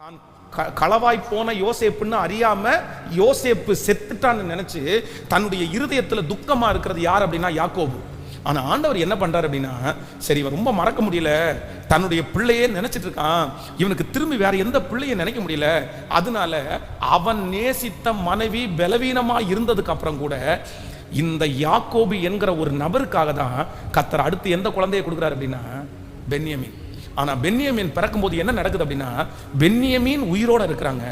தான் க- களவாய் போன யோசேப்புன்னு அறியாம யோசேப்பு செத்துட்டான்னு நினைச்சு தன்னுடைய இருதயத்துல துக்கமா இருக்கிறது யார் அப்படின்னா யாக்கோபு. ஆனா ஆண்டவர் என்ன பண்றாரு அப்படின்னா சரி இவன் ரொம்ப மறக்க முடியல. தன்னுடைய பிள்ளையே நினைச்சிட்டு இருக்கான். இவனுக்கு திரும்பி வேற எந்த பிள்ளையை நினைக்க முடியல. அதனால அவன் நேசித்த மனைவி பலவீனமா இருந்ததுக்கு அப்புறம் கூட இந்த யாக்கோபு என்கிற ஒரு நபருக்காக தான் கத்தர் அடுத்து எந்த குழந்தைய கொடுக்குறாரு அப்படின்னா பென்யமின். ஆனால் பென்னியமீன் பிறக்கும்போது என்ன நடக்குது அப்படின்னா பென்னியமீன் உயிரோட இருக்கிறாங்க.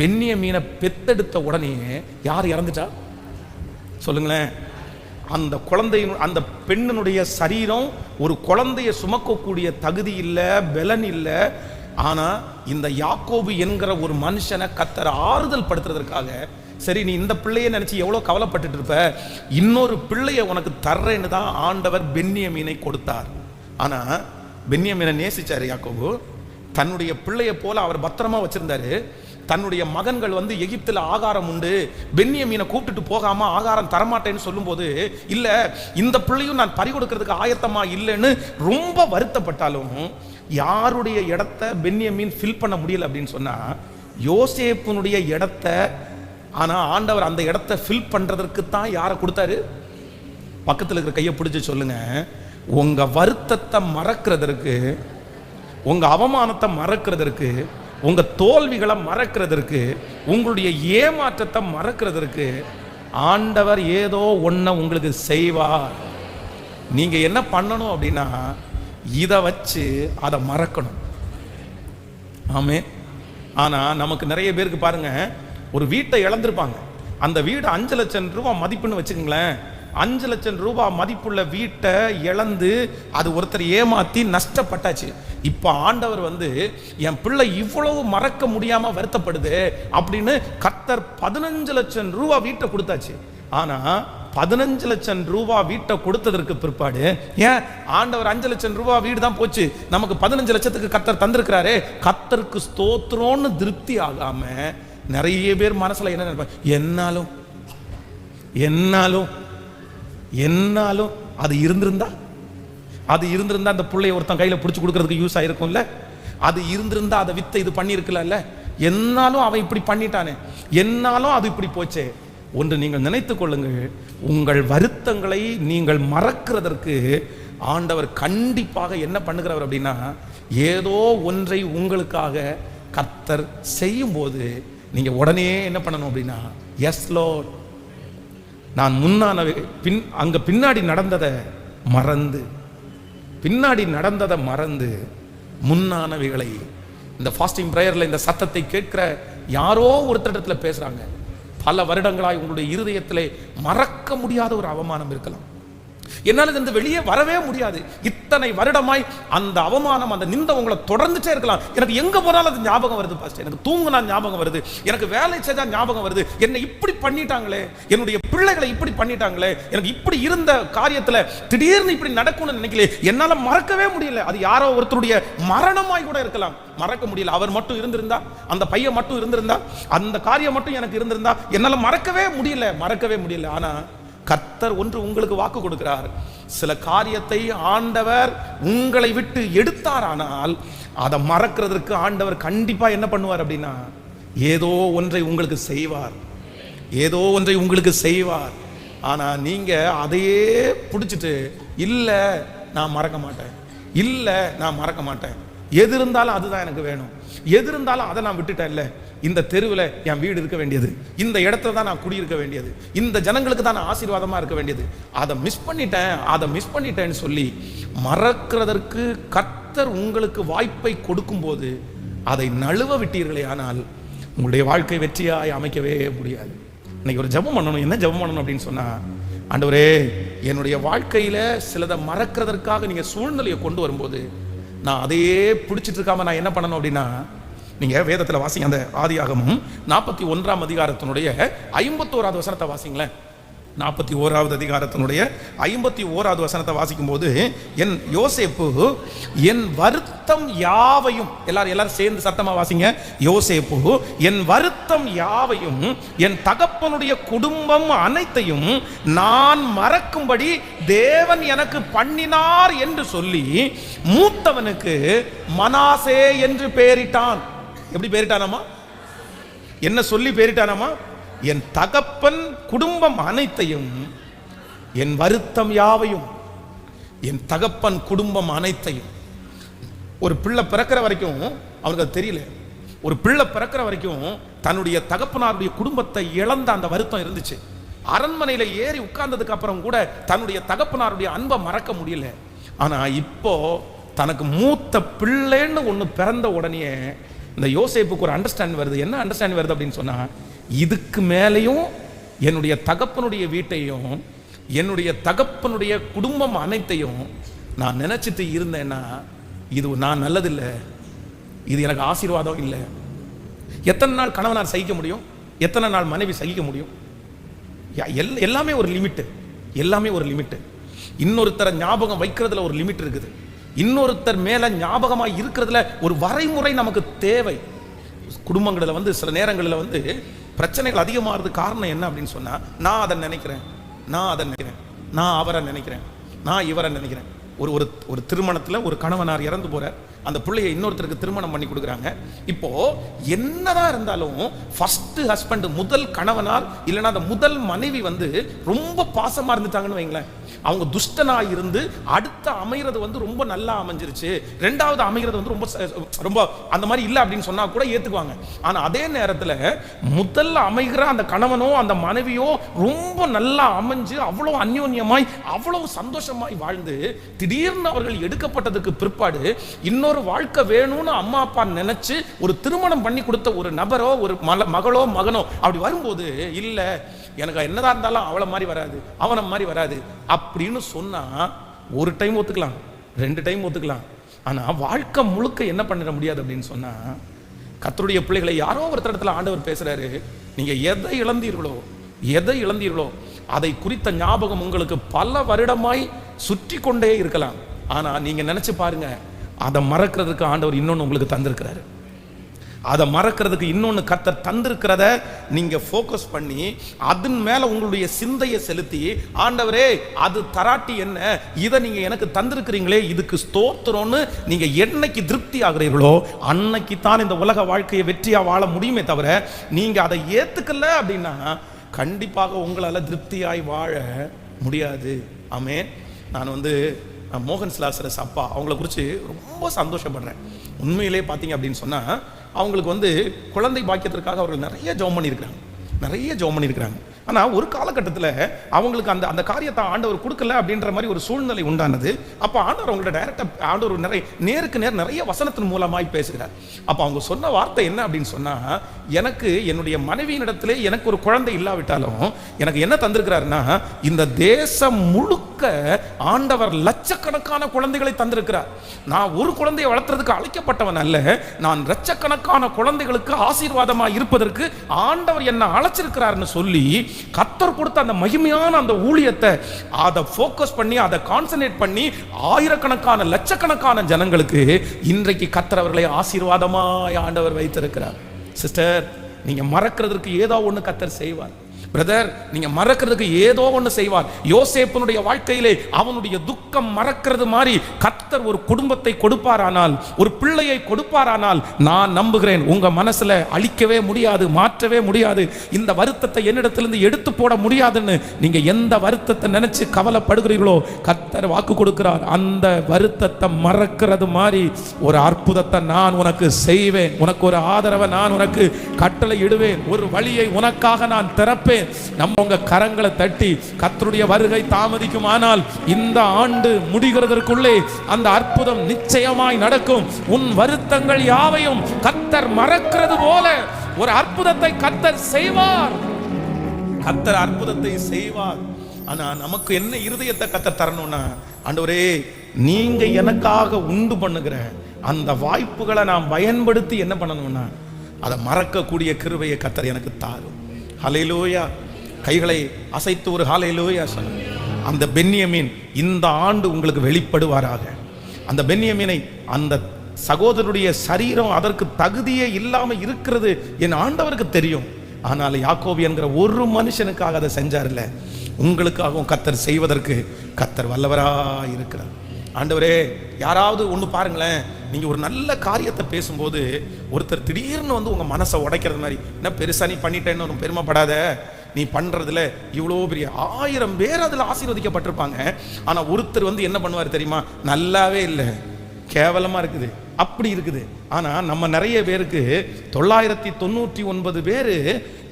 பென்னியமீனை பெத்தெடுத்த உடனே யார் இறந்துட்டா? சொல்லுங்களேன். அந்த குழந்தையின் அந்த பெண்ணினுடைய சரீரம் ஒரு குழந்தையை சுமக்கக்கூடிய தகுதி இல்லை பலன் இல்லை. ஆனால் இந்த யாக்கோபு என்கிற ஒரு மனுஷனை கத்தர ஆறுதல் படுத்துறதற்காக சரி நீ இந்த பிள்ளையை நினச்சி எவ்வளோ கவலைப்பட்டுட்டு இருப்ப? இன்னொரு பிள்ளையை உனக்கு தர்றேன்னு தான் ஆண்டவர் பென்னியமீனை கொடுத்தார். ஆனால் பென்யமினை நேசிச்சார் யாக்கோபு. தன்னுடைய பிள்ளையை போல அவர் பத்திரமா வச்சிருந்தாரு. தன்னுடைய மகன்கள் வந்து எகிப்தில் ஆகாரம் உண்டு. பென்யமீனை கூப்பிட்டுட்டு போகாம ஆகாரம் தரமாட்டேன்னு சொல்லும்போது இல்ல இந்த பிள்ளையும் நான் பறி கொடுக்கறதுக்கு ஆயத்தமா இல்லைன்னு ரொம்ப வருத்தப்பட்டாலும் யாருடைய இடத்த பென்யமீன் ஃபில் பண்ண முடியல? அப்படின்னு சொன்னா யோசேப்புனுடைய இடத்த ஆனா ஆண்டவர் அந்த இடத்த ஃபில் பண்றதற்கு தான் யாரை கொடுத்தாரு? பக்கத்தில் இருக்கிற கையை பிடிச்சி சொல்லுங்க. உங்க வருத்தத்தை மறக்கிறதற்கு உங்க அவமானத்தை மறக்கிறதற்கு உங்க தோல்விகளை மறக்கிறதற்கு உங்களுடைய ஏமாற்றத்தை மறக்கிறதற்கு ஆண்டவர் ஏதோ ஒன்றை உங்களுக்கு செய்வார். நீங்க என்ன பண்ணணும் அப்படின்னா இதை வச்சு அதை மறக்கணும். ஆமே. ஆனா நமக்கு நிறைய பேருக்கு பாருங்க ஒரு வீட்டை இழந்திருப்பாங்க. அந்த வீடு அஞ்சு லட்சம் ரூபாய் மதிப்புன்னு வச்சுக்கோங்களேன். அஞ்சு லட்சம் ரூபாய் மதிப்புள்ள வீட்டை இழந்து அது ஒருத்தர் ஏமாத்தி நஷ்டப்பட்டாச்சு. இப்போ ஆண்டவர் வந்து என் பிள்ளை இவ்வளவு மறக்க முடியாம வருத்தப்படுது அப்படின்னு கத்தர் பதினஞ்சு லட்சம் ரூபாய் வீட்டை கொடுத்தாச்சு. ஆனா பதினஞ்சு லட்சம் ரூபாய் வீட்டை கொடுத்ததற்கு பிற்பாடு ஏன்? ஆண்டவர் அஞ்சு லட்சம் ரூபாய் வீடு தான் போச்சு. நமக்கு பதினஞ்சு லட்சத்துக்கு கத்தர் தந்திருக்கிறாரே. கத்தருக்கு ஸ்தோத்திரம்னு திருப்தி ஆகாம நிறைய பேர் மனசுல என்ன நினைப்பாங்க? என்னாலும் என்னாலும் என்னாலும் அது இருந்திருந்தா? அது இருந்திருந்தா அந்த பிள்ளைய ஒருத்தன் கையில் பிடிச்சி கொடுக்கறதுக்கு யூஸ் ஆயிருக்கும்ல? அது இருந்திருந்தா அதை வித்த இது பண்ணியிருக்கலாம்ல என்னாலும் அவன் இப்படி பண்ணிட்டானே. என்னாலும் அது இப்படி போச்சே. ஒன்று நீங்கள் நினைத்து கொள்ளுங்கள். உங்கள் வருத்தங்களை நீங்கள் மறக்கிறதற்கு ஆண்டவர் கண்டிப்பாக என்ன பண்ணுகிறவர் அப்படின்னா ஏதோ ஒன்றை உங்களுக்காக கர்த்தர் செய்யும்போது நீங்கள் உடனே என்ன பண்ணணும் அப்படின்னா எஸ் லோட் நான் முன்னான பின் அங்க பின்னாடி நடந்ததை மறந்து பின்னாடி நடந்ததை மறந்து முன்னானவைகளை இந்த ஃபாஸ்டிங் ப்ரேயரில் இந்த சத்தத்தை கேட்கிற யாரோ ஒருத்தரிடத்துல பேசுகிறாங்க பல வருடங்களாய் உங்களுடைய இருதயத்திலே மறக்க முடியாத ஒரு அவமானம் இருக்கலாம். என்னால் இருந்து வெளியே வரவே முடியாது. இத்தனை வருடமாய் அந்த அவமானம் அந்த நிந்த உங்களை தொடர்ந்துட்டே இருக்கலாம். எனக்கு எங்க போனாலும் அது ஞாபகம் வருது பாஸ்டர் எனக்கு தூங்குனா ஞாபகம் வருது. எனக்கு வேலை செஞ்சா ஞாபகம் வருது. என்னை இப்படி பண்ணிட்டாங்களே? என்னுடைய பிள்ளைகளை இப்படி பண்ணிட்டாங்களே? எனக்கு இப்படி இருந்த காரியத்துல திடீர்னு இப்படி நடக்கும்னு நினைக்கல. என்னால மறக்கவே முடியல. அது யாரோ ஒருத்தருடைய மரணமாய் கூட இருக்கலாம். மறக்க முடியல. அவர் மட்டும் இருந்திருந்தா? அந்த பையன் மட்டும் இருந்திருந்தா? அந்த காரியம் மட்டும் எனக்கு இருந்திருந்தா? என்னால மறக்கவே முடியல. மறக்கவே முடியல. ஆனா கர்த்தர் ஒன்று உங்களுக்கு வாக்கு கொடுக்கிறார். சில காரியத்தை ஆண்டவர் உங்களை விட்டு எடுத்தாரானால் அதை மறக்கிறதற்கு ஆண்டவர் கண்டிப்பா என்ன பண்ணுவார் அப்படின்னா ஏதோ ஒன்றை உங்களுக்கு செய்வார். ஏதோ ஒன்றை உங்களுக்கு செய்வார். ஆனா நீங்க அதையே பிடிச்சிட்டு இல்ல நான் மறக்க மாட்டேன். இல்ல நான் மறக்க மாட்டேன். எது இருந்தாலும் அதுதான் எனக்கு வேணும். எது இருந்தாலும் அதை நான் விட்டுட்டேன் இல்ல இந்த தெருவில் என் வீடு இருக்க வேண்டியது. இந்த இடத்துல தான் நான் குடியிருக்க வேண்டியது. இந்த ஜனங்களுக்கு தான் நான் ஆசீர்வாதமாக இருக்க வேண்டியது. அதை மிஸ் பண்ணிட்டேன் அதை மிஸ் பண்ணிட்டேன்னு சொல்லி மறக்கிறதற்கு கர்த்தர் உங்களுக்கு வாய்ப்பை கொடுக்கும்போது அதை நழுவ விட்டீர்களே ஆனால் உங்களுடைய வாழ்க்கை வெற்றியாய் அமைக்கவே முடியாது. இன்னைக்கு ஒரு ஜெபம் பண்ணணும். என்ன ஜெபம் பண்ணணும் அப்படின்னு சொன்னால் ஆண்டவரே என்னுடைய வாழ்க்கையில் சிலதை மறக்கிறதற்காக நீங்கள் சூழ்நிலையை கொண்டு வரும்போது நான் அதையே பிடிச்சிட்டு இருக்காம நான் என்ன பண்ணணும் அப்படின்னா நீங்கள் வேதத்தில் வாசிங்க அந்த ஆதியாகமும் நாற்பத்தி ஒன்றாம் அதிகாரத்தினுடைய ஐம்பத்தோராவது வசனத்தை வாசிங்களேன். நாற்பத்தி ஓராவது அதிகாரத்தினுடைய ஐம்பத்தி ஓராவது வசனத்தை வாசிக்கும் போது என் யோசேப்பு என் வருத்தம் யாவையும் எல்லாரும் எல்லாரும் சேர்ந்து சத்தமாக வாசிங்க. யோசேப்பு என் வருத்தம் யாவையும் என் தகப்பனுடைய குடும்பம் அனைத்தையும் நான் மறக்கும்படி தேவன் எனக்கு பண்ணினார் என்று சொல்லி மூத்தவனுக்கு மனாசே என்று பெயரிட்டான் எப்படி பேரிட்டானாமா? என்ன சொல்லி பேரிட்டானாமா? என் தகப்பன் குடும்பம் அனைத்தையும் என் வருத்தம் யாவையும் என் தகப்பன் குடும்பம் அனைத்தையும். ஒரு பிள்ளை பிறக்கிற வரைக்கும் அவருக்கு அது தெரியல. ஒரு பிள்ளை பிறக்கிற வரைக்கும் தன்னுடைய தகப்பனாருடைய குடும்பத்தை இழந்த அந்த வருத்தம் இருந்துச்சு. அரண்மனையில் ஏறி உட்கார்ந்ததுக்கு அப்புறம் கூட தன்னுடைய தகப்பனாருடைய அன்பை மறக்க முடியல. ஆனால் இப்போ தனக்கு மூத்த பிள்ளைன்னு ஒன்று பிறந்த உடனே இந்த யோசிப்புக்கு ஒரு அண்டர்ஸ்டாண்ட் வருது. என்ன அண்டர்ஸ்டாண்ட் வருது அப்படின்னு சொன்னால் இதுக்கு மேலேயும் என்னுடைய தகப்பனுடைய வீட்டையும் என்னுடைய தகப்பனுடைய குடும்பம் அனைத்தையும் நான் நினச்சிட்டு இருந்தேன்னா இது நான் நல்லதில்லை. இது எனக்கு ஆசீர்வாதம் இல்லை. எத்தனை நாள் கணவனார் சகிக்க முடியும்? எத்தனை நாள் மனைவி சகிக்க முடியும்? யா- எல்- எல்லாமே ஒரு லிமிட்டு. எல்லாமே ஒரு லிமிட்டு. இன்னொருத்தரை ஞாபகம் வைக்கிறதுல ஒரு லிமிட் இருக்குது. இன்னொருத்தர் மேலே ஞாபகமாக இருக்கிறதுல ஒரு வரைமுறை நமக்கு தேவை. குடும்பங்களில் வந்து சில நேரங்களில் வந்து பிரச்சனைகள் அதிகமாகிறது காரணம் என்ன அப்படின்னு சொன்னால் நான் அதை நினைக்கிறேன். நான் அதை நினைக்கிறேன். நான் அவரை நினைக்கிறேன். நான் இவரை நினைக்கிறேன். ஒரு ஒரு ஒரு திருமணத்தில் ஒரு கணவனார் இறந்து போகிறார் அந்த பிள்ளையை இன்னொருத்தருக்கு திருமணம் பண்ணி கொடுக்குறாங்க. இப்போ என்னதான் இருந்தாலும் ஃபர்ஸ்ட் ஹஸ்பண்ட் முதல் கணவனார் இல்லைன்னா அந்த முதல் மனைவி வந்து ரொம்ப பாசமாக இருந்துட்டாங்கன்னு வைங்களேன். அவங்க துஷ்டனா இருந்து அடுத்த அமைகிறது வந்து ரொம்ப நல்லா அமைஞ்சிருச்சு. ரெண்டாவது அமைகிறது வந்து ரொம்ப ச- ரொம்ப அந்த மாதிரி இல்லை அப்படின்னு சொன்னா கூட ஏத்துக்குவாங்க. ஆனா அதே நேரத்துல முதல்ல அமைகிற அந்த கணவனோ அந்த மனைவியோ ரொம்ப நல்லா அமைஞ்சு அவ்வளவு அந்யோன்யமாய் அவ்வளவு சந்தோஷமாய் வாழ்ந்து திடீர்னு அவர்கள் எடுக்கப்பட்டதுக்கு பிற்பாடு இன்னொரு வாழ்க்கை வேணும்னு அம்மா அப்பா நினைச்சு ஒரு திருமணம் பண்ணி கொடுத்த ஒரு நபரோ ஒரு மல மகளோ மகனோ அப்படி வரும்போது இல்லை எனக்கு என்னதான் இருந்தாலும் அவளை மாதிரி வராது அவனை மாதிரி வராது அப்படின்னு சொன்னா ஒரு டைம் ஒத்துக்கலாம் ரெண்டு டைம் ஒத்துக்கலாம். ஆனா வாழ்க்கை முழுக்க என்ன பண்ணிட முடியாது அப்படின்னு சொன்னா கத்தருடைய பிள்ளைகளை யாரோ ஒருத்தர் இடத்துல ஆண்டவர் பேசுறாரு நீங்க எதை இழந்தீர்களோ எதை இழந்தீர்களோ அதை குறித்த ஞாபகம் உங்களுக்கு பல வருடமாய் சுற்றி கொண்டே இருக்கலாம். ஆனா நீங்க நினைச்சு பாருங்க அதை மறக்கிறதுக்கு ஆண்டவர் இன்னொன்று உங்களுக்கு தந்திருக்கிறாரு. அதை மறக்கிறதுக்கு இன்னொன்று கத்தர் தந்திருக்கிறத நீங்கள் ஃபோக்கஸ் பண்ணி அதன் மேலே உங்களுடைய சிந்தையை செலுத்தி ஆண்டவரே அது தராட்டி என்ன? இதை நீங்கள் எனக்கு தந்திருக்கிறீங்களே இதுக்கு ஸ்தோத்திரம்னு நீங்கள் என்னைக்கு திருப்தி ஆகிறீர்களோ அன்னைக்கு தான் இந்த உலக வாழ்க்கையை வெற்றியாக வாழ முடியுமே தவிர நீங்கள் அதை ஏற்றுக்கல அப்படின்னா கண்டிப்பாக உங்களால் திருப்தியாய் வாழ முடியாது. ஆமே நான் வந்து மோகன் சிலாசரஸ் அப்பா அவங்கள குறித்து ரொம்ப சந்தோஷப்படுறேன். உண்மையிலே பார்த்தீங்க அப்படின்னு சொன்னால் அவங்களுக்கு வந்து குழந்தை பாக்கியத்திற்காக அவர்கள் நிறைய ஜோம் பண்ணியிருக்கிறாங்க. நிறைய ஜோம் பண்ணியிருக்கிறாங்க. ஆனால் ஒரு காலகட்டத்தில் அவங்களுக்கு அந்த அந்த காரியத்தை ஆண்டவர் கொடுக்கல அப்படின்ற மாதிரி ஒரு சூழ்நிலை உண்டானது. அப்போ ஆண்டவர் அவங்களோட டைரக்டாக ஆண்டவர் நிறைய நேருக்கு நேர் நிறைய வசனத்தின் மூலமாய் பேசுகிறார். அப்போ அவங்க சொன்ன வார்த்தை என்ன அப்படின்னு சொன்னால் எனக்கு என்னுடைய மனைவியினிடத்திலே எனக்கு ஒரு குழந்தை இல்லாவிட்டாலும் எனக்கு என்ன தந்திருக்கிறாருன்னா இந்த தேசம் முழுக்க ஆண்டவர் லட்சக்கணக்கான குழந்தைகளை தந்திருக்கிறார். நான் ஒரு குழந்தையை வளர்த்துறதுக்கு அழைக்கப்பட்டவன் அல்ல நான் லட்சக்கணக்கான குழந்தைகளுக்கு ஆசீர்வாதமாக இருப்பதற்கு ஆண்டவர் என்னை அழைச்சிருக்கிறார்னு சொல்லி கத்தர் கொடுத்த அந்த மகிமையான அந்த ஊழியத்தை அதை ஃபோக்கஸ் பண்ணி அதை கான்சன்ட்ரேட் பண்ணி ஆயிரக்கணக்கான லட்சக்கணக்கான ஜனங்களுக்கு இன்றைக்கு கத்தர் அவர்களை ஆசீர்வாதமாய் ஆண்டவர் வைத்திருக்கிறார். சிஸ்டர் நீங்க மறக்கிறதுக்கு ஏதோ ஒண்ணு கத்தர் செய்வார். பிரதர் நீங்க மறக்கிறதுக்கு ஏதோ ஒன்று செய்வார். யோசேப்பனுடைய வாழ்க்கையிலே அவனுடைய துக்கம் மறக்கிறது மாதிரி கத்தர் ஒரு குடும்பத்தை கொடுப்பாரானால் ஒரு பிள்ளையை கொடுப்பாரானால் நான் நம்புகிறேன். உங்க மனசுல அழிக்கவே முடியாது மாற்றவே முடியாது. இந்த வருத்தத்தை என்னிடத்திலிருந்து எடுத்து போட முடியாதுன்னு நீங்க எந்த வருத்தத்தை நினைச்சு கவலைப்படுகிறீர்களோ கத்தர் வாக்கு கொடுக்கிறார். அந்த வருத்தத்தை மறக்கிறது மாதிரி ஒரு அற்புதத்தை நான் உனக்கு செய்வேன். உனக்கு ஒரு ஆதரவை நான் உனக்கு கட்டளை இடுவேன். ஒரு வழியை உனக்காக நான் திறப்பேன். நம்ம உங்க கரங்களை தட்டி கத்தருடைய வருகை தாமதிக்குமானால் இந்த ஆண்டு முடிகிறதற்குள்ளே அந்த அற்புதம் நிச்சயமாய் நடக்கும். உன் வருத்தங்கள் யாவையும் கத்தர் மறக்கிறது போல ஒரு அற்புதத்தை கத்தர் செய்வார். கத்தர் அற்புதத்தை செய்வார். ஆனா நமக்கு என்ன இருதயத்தை கத்தர் தரணும்னா ஆண்டவரே நீங்க எனக்காக உண்டு பண்ணுகிற அந்த வாய்ப்புகளை நான் பயன்படுத்தி என்ன பண்ணணும்னா அதை மறக்கக்கூடிய கிருவையை கத்தர் எனக்கு தாரும். ஹலையிலூயா கைகளை அசைத்து ஒரு ஹalleluya சொல்லுங்க அந்த பென்யமீன் இந்த ஆண்டு உங்களுக்கு வெளிப்படுவாராக. அந்த பென்யமீனை அந்த சகோதரருடைய சரீரம் அதற்கு தகுதியே இல்லாமல் இருக்கிறது என் ஆண்டவருக்கு தெரியும். ஆனால் யாக்கோபு என்கிற ஒரு மனுஷனுக்காக அதை செஞ்சார்ல. உங்களுக்காகவும் கத்தர் செய்வதற்கு கத்தர் வல்லவரா இருக்கிறார் ஆண்டவரே யாராவது ஒன்று பாருங்களேன். நீங்கள் ஒரு நல்ல காரியத்தை பேசும்போது ஒருத்தர் திடீர்னு வந்து உங்கள் மனசை உடைக்கிறது மாதிரி என்ன பெருசாக நீ பண்ணிட்டேன்னு ஒரு பெருமைப்படாத? நீ பண்ணுறதுல இவ்வளோ பெரிய ஆயிரம் பேர் அதில் ஆசீர்வதிக்கப்பட்டிருப்பாங்க. ஆனால் ஒருத்தர் வந்து என்ன பண்ணுவார் தெரியுமா? நல்லாவே இல்லை. கேவலமாக இருக்குது. அப்படி இருக்குது. ஆனால் நம்ம நிறைய பேருக்கு தொள்ளாயிரத்தி தொண்ணூற்றி ஒன்பது பேர்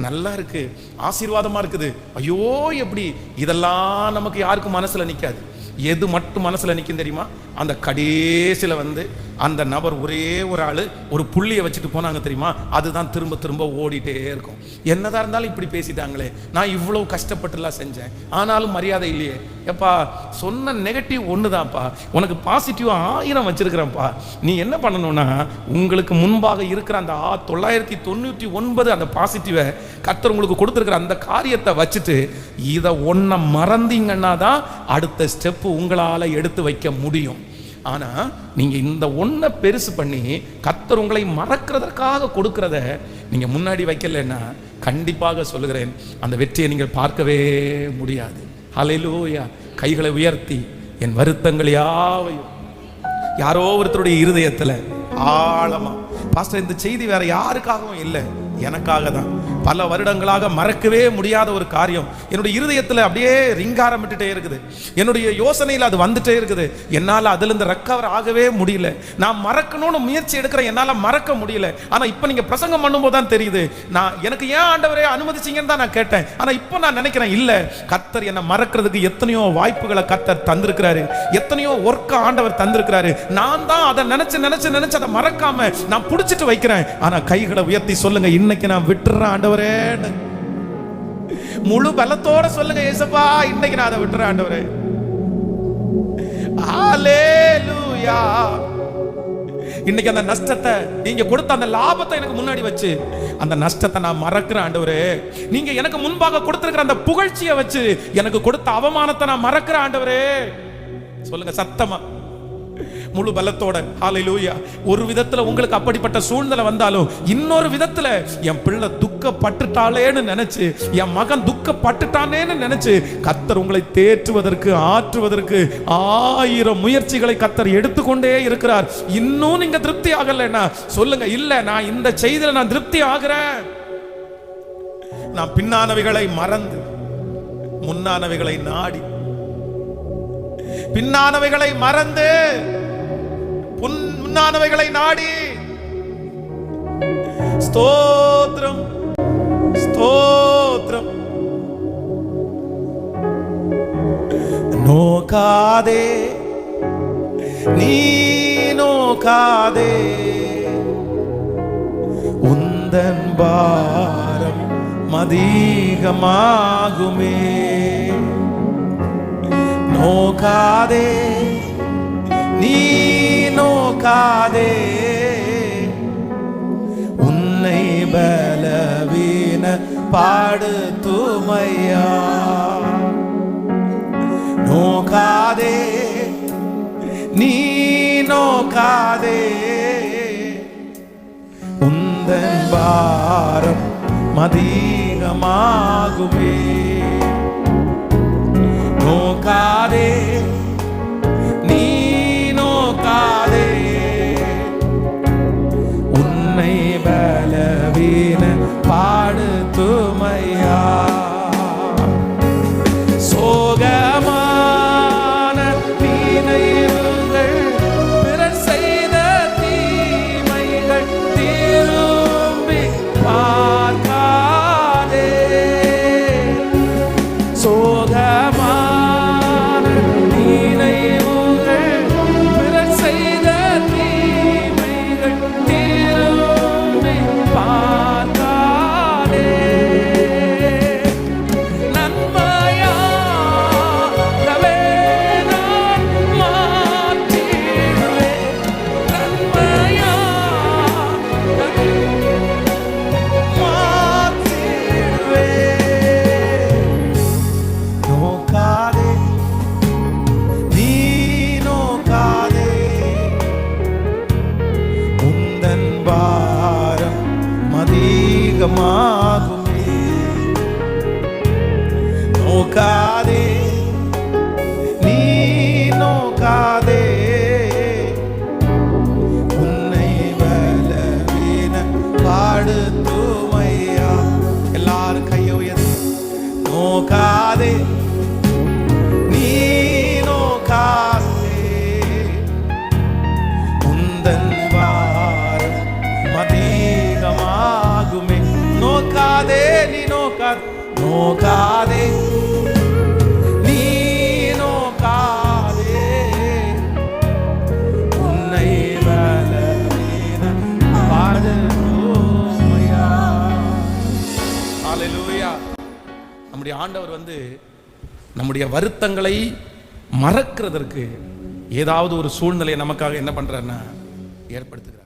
நல்லா இருக்குது ஆசீர்வாதமாக இருக்குது. ஐயோ எப்படி? இதெல்லாம் நமக்கு யாருக்கும் மனசில் நிற்காது எது மட்டும் மனசில் நிற்கும் தெரியுமா? அந்த கடைசியில் வந்து அந்த நபர் ஒரே ஒரு ஆள் ஒரு புள்ளியை வச்சுட்டு போனாங்க தெரியுமா? அதுதான் திரும்ப திரும்ப ஓடிட்டே இருக்கும். என்னதான் இருந்தாலும் இப்படி பேசிட்டாங்களே. நான் இவ்வளோ கஷ்டப்பட்டுலாம் செஞ்சேன். ஆனாலும் மரியாதை இல்லையே. எப்பா சொன்ன நெகட்டிவ் ஒண்ணுதான்ப்பா. உனக்கு பாசிட்டிவ் ஆயிரம் வச்சிருக்கிறேன்ப்பா. நீ என்ன பண்ணணும்னா உங்களுக்கு முன்பாக இருக்கிற அந்த ஆ தொள்ளாயிரத்தி தொண்ணூற்றி ஒன்பது அந்த பாசிட்டிவை கத்தர் உங்களுக்கு கொடுத்துருக்கிற அந்த காரியத்தை வச்சுட்டு இதை ஒன்றை மறந்தீங்கன்னா தான் அடுத்த ஸ்டெப்பு உங்களால் எடுத்து வைக்க முடியும். ஆனா நீங்க இந்த ஒன்றை பெருசு பண்ணி கத்தர் உங்களை மறக்கிறதற்காக கொடுக்கறத நீங்க முன்னாடி வைக்கலைன்னா கண்டிப்பாக சொல்லுகிறேன் அந்த வெற்றியை நீங்கள் பார்க்கவே முடியாது. அலையிலோயா கைகளை உயர்த்தி என் வருத்தங்கள் யாவையும் யாரோ ஒருத்தருடைய இருதயத்துல ஆழமா. பாஸ்டர் இந்த செய்தி வேற யாருக்காகவும் இல்லை எனக்காக தான். பல வருடங்களாக மறக்கவே முடியாத ஒரு காரியம். என்னுடைய இருதயத்தில் அப்படியே ரிங்காரம் விட்டுட்டே இருக்குது. என்னுடைய யோசனையில் அது வந்துட்டே இருக்குது. என்னால் அதுலேருந்து ரெக்கவர் ஆகவே முடியல. நான் மறக்கணும்னு முயற்சி எடுக்கிறேன். என்னால் மறக்க முடியல. ஆனால் இப்போ நீங்கள் பிரசங்கம் பண்ணும்போது தான் தெரியுது. நான் எனக்கு ஏன் ஆண்டவரே அனுமதிச்சிங்கன்னு தான் நான் கேட்டேன். ஆனால் இப்போ நான் நினைக்கிறேன் இல்லை. கத்தர் என்னை மறக்கிறதுக்கு எத்தனையோ வாய்ப்புகளை கத்தர் தந்திருக்கிறாரு. எத்தனையோ ஒர்க்க ஆண்டவர் தந்திருக்கிறாரு. நான் தான் அதை நினைச்சு நினைச்சு நினைச்சு அதை மறக்காம நான் பிடிச்சிட்டு வைக்கிறேன். ஆனால் கைகளை உயர்த்தி சொல்லுங்க இன்னைக்கு நான் விட்டுறேன் ஆண்டவர். முழு பலத்தோட சொல்லுங்க ஏசப்பா இன்னைக்கு நான் அதை விட்டுறேன் ஆண்டவரே. ஹalleluya. இன்னைக்கு அந்த நஷ்டத்தை நீங்க கொடுத்த அந்த லாபத்தை எனக்கு முன்னாடி வச்சு அந்த நஷ்டத்தை நான் மறக்கிறேன் ஆண்டவரே. நீங்க எனக்கு முன்பாக கொடுத்திருக்கிற அந்த புகழ்ச்சியை வச்சு எனக்கு கொடுத்த அவமானத்தை நான் மறக்கிறேன் ஆண்டவரே. சொல்லுங்க சத்தமா. முழு பலத்தோட. ஹalleluya ஒரு விதத்துல உங்களுக்கு அப்படிப்பட்ட சூழ்நிலை வந்தாலும் இன்னொரு விதத்துல என் பிள்ளை துக்கப்பட்டுட்டாளேன்னு நினைச்சு என் மகன் துக்கப்பட்டுட்டானேன்னு நினைச்சு கத்தர் உங்களை தேற்றுவதற்கு ஆற்றுவதற்கு ஆயிரம் முயற்சிகளை கத்தர் எடுத்துக்கொண்டே இருக்கிறார். இன்னும் நீங்க திருப்தி ஆகலைன்னா சொல்லுங்க இல்ல நான் இந்த செய்தியில நான் திருப்தி ஆகிறேன். நான் பின்னானவைகளை மறந்து முன்னானவைகளை நாடி பின்னானவைகளை மறந்து புன் முன்னானவைகளை நாடி. ஸ்தோத்ரம் ஸ்தோத்ரம் நோக்காதே நீ நோக்காதே. உந்தன் பாரம் மதீகமாகுமே. நோக்காதே நீ நோக்காதே. உன்னை பலவீன பாடுத்துமையா. நோக்காதே நீ நோக்காதே. உந்தன் பாரம் மதீகமாகுமே நோக்காதே சிங்கமாகுமே நோக்காதே நீ நோக்காதே. உன்னை வலவீன பாடுத்துமையா? எல்லாரும் கையை உயர்த்து நோக்காதே நீ நோக்காதே. நீ நோக்காதே நீ நோக்காதே உன்னை நம்முடைய ஆண்டவர் வந்து நம்முடைய வருத்தங்களை மறக்கிறதற்கு ஏதாவது ஒரு சூழ்நிலையை நமக்காக என்ன பண்றாருன்னா ஏற்படுத்துகிறார்.